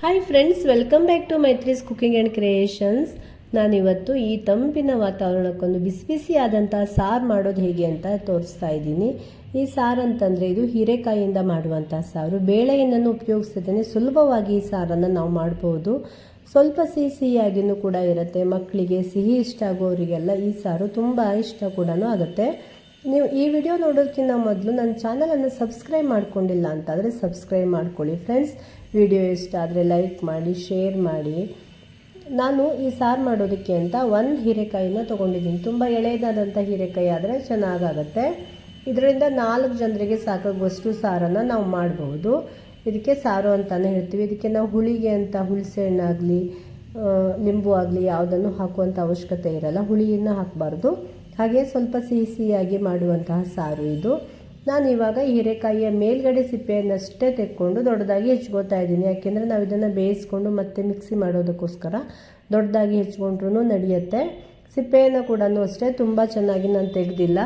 Hi friends welcome back to Maitree's cooking and creations ನಾನಿವತ್ತು ಈ ತಂಪಿನ ವಾತಾವರಣಕ್ಕೊಂದು ಬಿಸಿ ಬಿಸಿ ಆದಂಥ ಸಾರು ಮಾಡೋದು ಹೇಗೆ ಅಂತ ತೋರಿಸ್ತಾ ಇದ್ದೀನಿ. ಈ ಸಾರು ಅಂತಂದರೆ ಇದು ಹೀರೆಕಾಯಿಯಿಂದ ಮಾಡುವಂಥ ಸಾರು. ಬೇಳೆಯನ್ನು ಉಪಯೋಗಿಸದೇ ಸುಲಭವಾಗಿ ಈ ಸಾರನ್ನು ನಾವು ಮಾಡ್ಬೋದು. ಸ್ವಲ್ಪ ಸಿಹಿ ಸಿಹಿಯಾಗಿಯೂ ಕೂಡ ಇರುತ್ತೆ. ಮಕ್ಕಳಿಗೆ ಸಿಹಿ ಇಷ್ಟ ಆಗೋರಿಗೆಲ್ಲ ಈ ಸಾರು ತುಂಬ ಇಷ್ಟ ಕೂಡ ಆಗುತ್ತೆ. ನೀವು ಈ ವಿಡಿಯೋ ನೋಡೋದಕ್ಕಿಂತ ಮೊದಲು ನನ್ನ ಚಾನಲನ್ನು ಸಬ್ಸ್ಕ್ರೈಬ್ ಮಾಡ್ಕೊಂಡಿಲ್ಲ ಅಂತಾದರೆ ಸಬ್ಸ್ಕ್ರೈಬ್ ಮಾಡ್ಕೊಳ್ಳಿ ಫ್ರೆಂಡ್ಸ್ ವಿಡಿಯೋ ಇಷ್ಟ ಆದರೆ ಲೈಕ್ ಮಾಡಿ ಶೇರ್ ಮಾಡಿ. ನಾನು ಈ ಸಾರು ಮಾಡೋದಕ್ಕೆ ಅಂತ ಒಂದು ಹೀರೆಕಾಯಿನ ತೊಗೊಂಡಿದ್ದೀನಿ. ತುಂಬ ಎಳೆಯದಾದಂಥ ಹೀರೆಕಾಯಿ ಆದರೆ ಚೆನ್ನಾಗಾಗತ್ತೆ. ಇದರಿಂದ ನಾಲ್ಕು ಜನರಿಗೆ ಸಾಕಾಗುವಷ್ಟು ಸಾರನ್ನು ನಾವು ಮಾಡಬಹುದು. ಇದಕ್ಕೆ ಸಾರು ಅಂತಲೇ ಹೇಳ್ತೀವಿ. ಇದಕ್ಕೆ ನಾವು ಹುಳಿಗೆ ಅಂತ ಹುಳಿಸೆ ಹಣ್ಣಾಗಲಿ ಲಿಂಬು ಆಗಲಿ ಯಾವುದನ್ನು ಹಾಕುವಂಥ ಅವಶ್ಯಕತೆ ಇರಲ್ಲ. ಹುಳಿಯನ್ನು ಹಾಕಬಾರ್ದು. ಹಾಗೆ ಸ್ವಲ್ಪ ಸಿಹಿ ಸಿಹಿಯಾಗಿ ಮಾಡುವಂತಹ ಸಾರು ಇದು. ನಾನು ಇವಾಗ ಹೀರೆಕಾಯಿಯ ಮೇಲ್ಗಡೆ ಸಿಪ್ಪೆಯನ್ನಷ್ಟೇ ತೆಕ್ಕೊಂಡು ದೊಡ್ಡದಾಗಿ ಹೆಚ್ಕೋತಾ ಇದ್ದೀನಿ. ಯಾಕೆಂದರೆ ನಾವು ಇದನ್ನು ಬೇಯಿಸ್ಕೊಂಡು ಮತ್ತೆ ಮಿಕ್ಸಿ ಮಾಡೋದಕ್ಕೋಸ್ಕರ ದೊಡ್ಡದಾಗಿ ಹೆಚ್ಕೊಂಡ್ರೂ ನಡೆಯುತ್ತೆ. ಸಿಪ್ಪೆಯನ್ನು ಕೂಡ ಅಷ್ಟೇ, ತುಂಬ ಚೆನ್ನಾಗಿ ನಾನು ತೆಗೆದಿಲ್ಲ.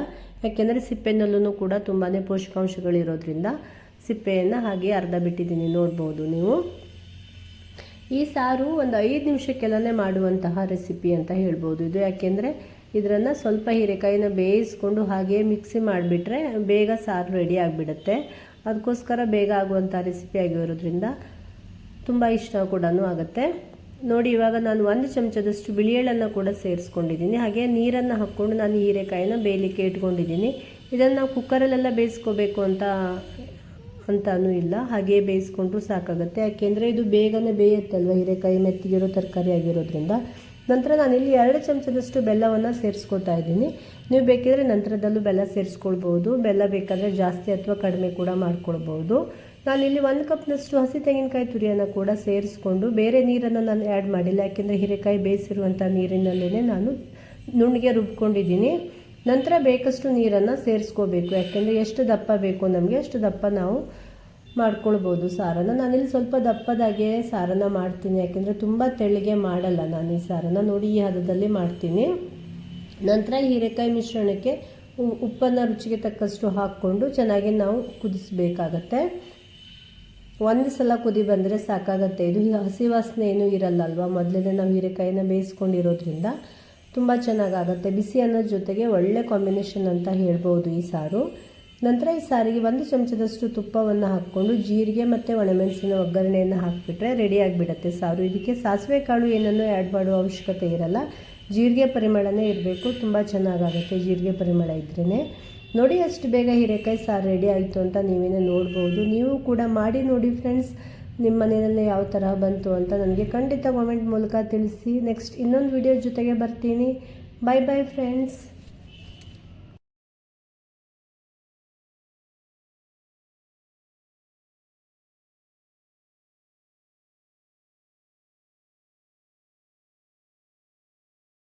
ಯಾಕೆಂದರೆ ಸಿಪ್ಪೆನಲ್ಲೂ ಕೂಡ ತುಂಬಾ ಪೋಷಕಾಂಶಗಳಿರೋದ್ರಿಂದ ಸಿಪ್ಪೆಯನ್ನು ಹಾಗೆ ಅರ್ಧ ಬಿಟ್ಟಿದ್ದೀನಿ. ನೋಡ್ಬೋದು ನೀವು. ಈ ಸಾರು ಒಂದು ಐದು ನಿಮಿಷಕ್ಕೆಲ್ಲನೇ ಮಾಡುವಂತಹ ರೆಸಿಪಿ ಅಂತ ಹೇಳ್ಬೋದು ಇದು. ಯಾಕೆಂದರೆ ಇದನ್ನು ಸ್ವಲ್ಪ ಹೀರೆಕಾಯಿನ ಬೇಯಿಸ್ಕೊಂಡು ಹಾಗೆ ಮಿಕ್ಸಿ ಮಾಡಿಬಿಟ್ರೆ ಬೇಗ ಸಾರು ರೆಡಿ ಆಗಿಬಿಡುತ್ತೆ. ಅದಕ್ಕೋಸ್ಕರ ಬೇಗ ಆಗುವಂಥ ರೆಸಿಪಿ ಆಗಿರೋದ್ರಿಂದ ತುಂಬ ಇಷ್ಟ ಕೂಡ ಆಗುತ್ತೆ. ನೋಡಿ, ಇವಾಗ ನಾನು ಒಂದು ಚಮಚದಷ್ಟು ಬಿಳಿಯೆಳ್ಳನ್ನು ಕೂಡ ಸೇರಿಸ್ಕೊಂಡಿದ್ದೀನಿ. ಹಾಗೆ ನೀರನ್ನು ಹಾಕ್ಕೊಂಡು ನಾನು ಹೀರೆಕಾಯಿನ ಬೇಯಲಿಕ್ಕೆ ಇಟ್ಕೊಂಡಿದ್ದೀನಿ. ಇದನ್ನು ನಾವು ಕುಕ್ಕರಲ್ಲೆಲ್ಲ ಬೇಯಿಸ್ಕೋಬೇಕು ಅಂತ, ಅಂತಾನೂ ಇಲ್ಲ. ಹಾಗೆ ಬೇಯಿಸ್ಕೊಂಡ್ರೂ ಸಾಕಾಗುತ್ತೆ. ಯಾಕೆಂದರೆ ಇದು ಬೇಗನೆ ಬೇಯುತ್ತಲ್ವ? ಹೀರೆಕಾಯಿ ಮೆತ್ತಿಗಿರೋ ತರಕಾರಿ ಆಗಿರೋದ್ರಿಂದ. ನಂತರ ನಾನು ಇಲ್ಲಿ ಎರಡು ಚಮಚದಷ್ಟು ಬೆಲ್ಲವನ್ನು ಸೇರಿಸ್ಕೊತಾ ಇದ್ದೀನಿ. ನೀವು ಬೇಕಿದ್ರೆ ನಂತರದಲ್ಲೂ ಬೆಲ್ಲ ಸೇರಿಸ್ಕೊಳ್ಬೋದು ಬೆಲ್ಲ ಬೇಕಾದರೆ ಜಾಸ್ತಿ ಅಥವಾ ಕಡಿಮೆ ಕೂಡ ಮಾಡ್ಕೊಳ್ಬೋದು ನಾನಿಲ್ಲಿ ಒಂದು ಕಪ್ನಷ್ಟು ಹಸಿ ತೆಂಗಿನಕಾಯಿ ತುರಿಯನ್ನು ಕೂಡ ಸೇರಿಸ್ಕೊಂಡು ಬೇರೆ ನೀರನ್ನು ನಾನು ಆ್ಯಡ್ ಮಾಡಿಲ್ಲ. ಯಾಕೆಂದರೆ ಹೀರೆಕಾಯಿ ಬೇಯಿಸಿರುವಂಥ ನೀರಿನಲ್ಲೇ ನಾನು ನುಣ್ಣಗೆ ರುಬ್ಕೊಂಡಿದ್ದೀನಿ. ನಂತರ ಬೇಕಷ್ಟು ನೀರನ್ನು ಸೇರಿಸ್ಕೋಬೇಕು. ಯಾಕೆಂದರೆ ಎಷ್ಟು ದಪ್ಪ ಬೇಕು ನಮಗೆ ಅಷ್ಟು ದಪ್ಪ ನಾವು ಮಾಡ್ಕೊಳ್ಬೋದು ಸಾರನ್ನು. ನಾನಿಲ್ಲಿ ಸ್ವಲ್ಪ ದಪ್ಪದಾಗೆ ಸಾರನ್ನು ಮಾಡ್ತೀನಿ. ಯಾಕೆಂದರೆ ತುಂಬ ತೆಳ್ಳಗೆ ಮಾಡಲ್ಲ ನಾನು ಈ ಸಾರನ್ನು. ನೋಡಿ, ಈ ಹದದಲ್ಲಿ ಮಾಡ್ತೀನಿ. ನಂತರ ಹೀರೆಕಾಯಿ ಮಿಶ್ರಣಕ್ಕೆ ಉಪ್ಪನ್ನು ರುಚಿಗೆ ತಕ್ಕಷ್ಟು ಹಾಕ್ಕೊಂಡು ಚೆನ್ನಾಗಿ ನಾವು ಕುದಿಸಬೇಕಾಗತ್ತೆ. ಒಂದು ಸಲ ಕುದಿ ಬಂದರೆ ಸಾಕಾಗತ್ತೆ. ಇದು ಹಸಿ ವಾಸನೆ ಏನೂ ಇರಲ್ಲ ಅಲ್ವಾ ಮೊದಲೇ ನಾವು ಹೀರೆಕಾಯಿನ ಬೇಯಿಸ್ಕೊಂಡಿರೋದ್ರಿಂದ ತುಂಬ ಚೆನ್ನಾಗಾಗುತ್ತೆ. ಬಿಸಿ ಅನ್ನೋದ್ರ ಜೊತೆಗೆ ಒಳ್ಳೆ ಕಾಂಬಿನೇಷನ್ ಅಂತ ಹೇಳ್ಬೋದು ಈ ಸಾರು. ನಂತರ ಈ ಸಾರಿಗೆ ಒಂದು ಚಮಚದಷ್ಟು ತುಪ್ಪವನ್ನು ಹಾಕ್ಕೊಂಡು ಜೀರಿಗೆ ಮತ್ತು ಒಣಮೆಣಸಿನ ಒಗ್ಗರಣೆಯನ್ನು ಹಾಕಿಬಿಟ್ರೆ ರೆಡಿ ಆಗಿಬಿಡುತ್ತೆ ಸಾರು. ಇದಕ್ಕೆ ಸಾಸಿವೆ ಕಾಳು ಏನನ್ನು ಆ್ಯಡ್ ಮಾಡುವ ಅವಶ್ಯಕತೆ ಇರಲ್ಲ. ಜೀರಿಗೆ ಪರಿಮಳನೇ ಇರಬೇಕು. ತುಂಬ ಚೆನ್ನಾಗಾಗುತ್ತೆ ಜೀರಿಗೆ ಪರಿಮಳ ಇದ್ರೇ ನೋಡಿ ಅಷ್ಟು ಬೇಗ ಹೀರೆಕಾಯಿ ಸಾರು ರೆಡಿ ಆಯಿತು ಅಂತ ನೀವೇನೇ ನೋಡ್ಬೋದು. ನೀವು ಕೂಡ ಮಾಡಿ ನೋಡಿ ಫ್ರೆಂಡ್ಸ್ ನಿಮ್ಮ ಮನೆಯಲ್ಲೇ ಯಾವ ಥರ ಬಂತು ಅಂತ ನನಗೆ ಖಂಡಿತ ಕಾಮೆಂಟ್ ಮೂಲಕ ತಿಳಿಸಿ. ನೆಕ್ಸ್ಟ್ ಇನ್ನೊಂದು ವಿಡಿಯೋ ಜೊತೆಗೆ ಬರ್ತೀನಿ. ಬಾಯ್ ಬಾಯ್ ಫ್ರೆಂಡ್ಸ್